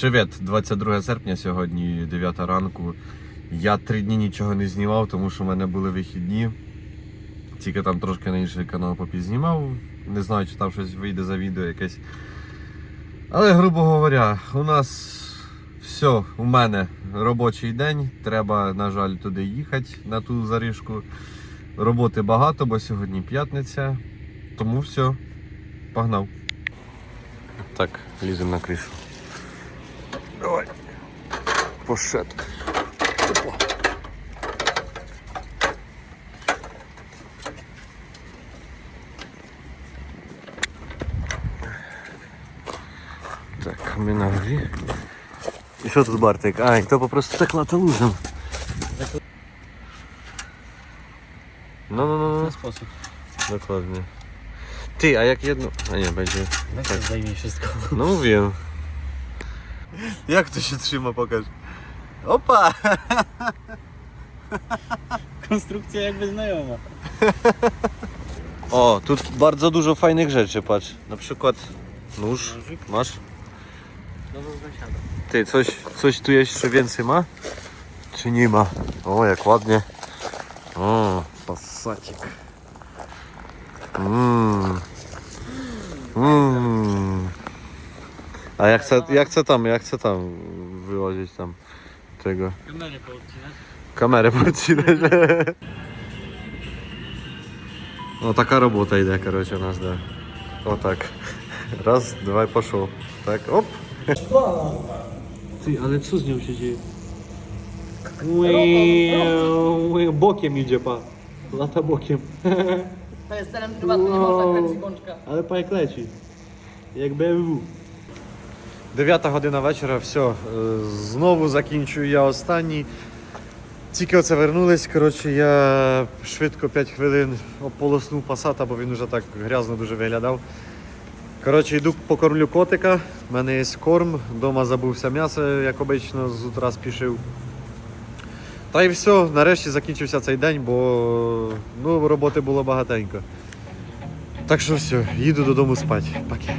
Привіт, 22 серпня сьогодні, 9 ранку. Я три дні нічого не знімав, тому що в мене були вихідні. Тільки там трошки на інший канал попізнімав. Не знаю, чи там щось вийде за відео якесь. Але, грубо говоря, у нас все, у мене робочий день. Треба, на жаль, туди їхати на ту заріжку. Роботи багато, бо сьогодні п'ятниця. Тому все, погнав. Так, ліземо на кришу. Давай. Пошет. Так, ми на горі. І що тут Бартик? А, і то попросту текла та лужем. Ну, ну, ну, ну. sposób. Dokładnie. Ty, a jak jedno... A nie, będzie... Jak to zdejmie wszystko. No mówię. Jak to się trzyma, pokaż. Opa! Konstrukcja jakby znajoma. O, tu bardzo dużo fajnych rzeczy, patrz. Na przykład nóż. Nożyk. Masz? No to zasiada. Ty, coś, coś tu jeszcze więcej ma? Czy nie ma? O, jak ładnie. O, pasacik. Mmm. Mmm. A ja chcę, ja chcę tam, ja chcę tam wyłożyć tam tego. Kamerę poodcinać. Kamerę podcinać. No taka robota idę, Karolcie, nas da. O tak. Raz, dwa i poszło. Tak, op. Ty, ale co z nią się dzieje? Ue, bokiem idzie pa. Lata bokiem. To jest teren prywatny, nie można kręcić gączka. No, ale pa jak leci. Jak BMW. Дев'ята година вечора, все. е, Знову закінчую я останній. Тільки оце вернулись. Коротше, я швидко 5 хвилин ополоснув пасата, бо він уже так грязно дуже виглядав. Коротше, йду покормлю котика. У мене є корм. Дома забувся м'ясо, як обично, з утра спішив. Та й все, нарешті закінчився цей день, бо ну, роботи було багатенько. Так що все, їду додому спати. Паки.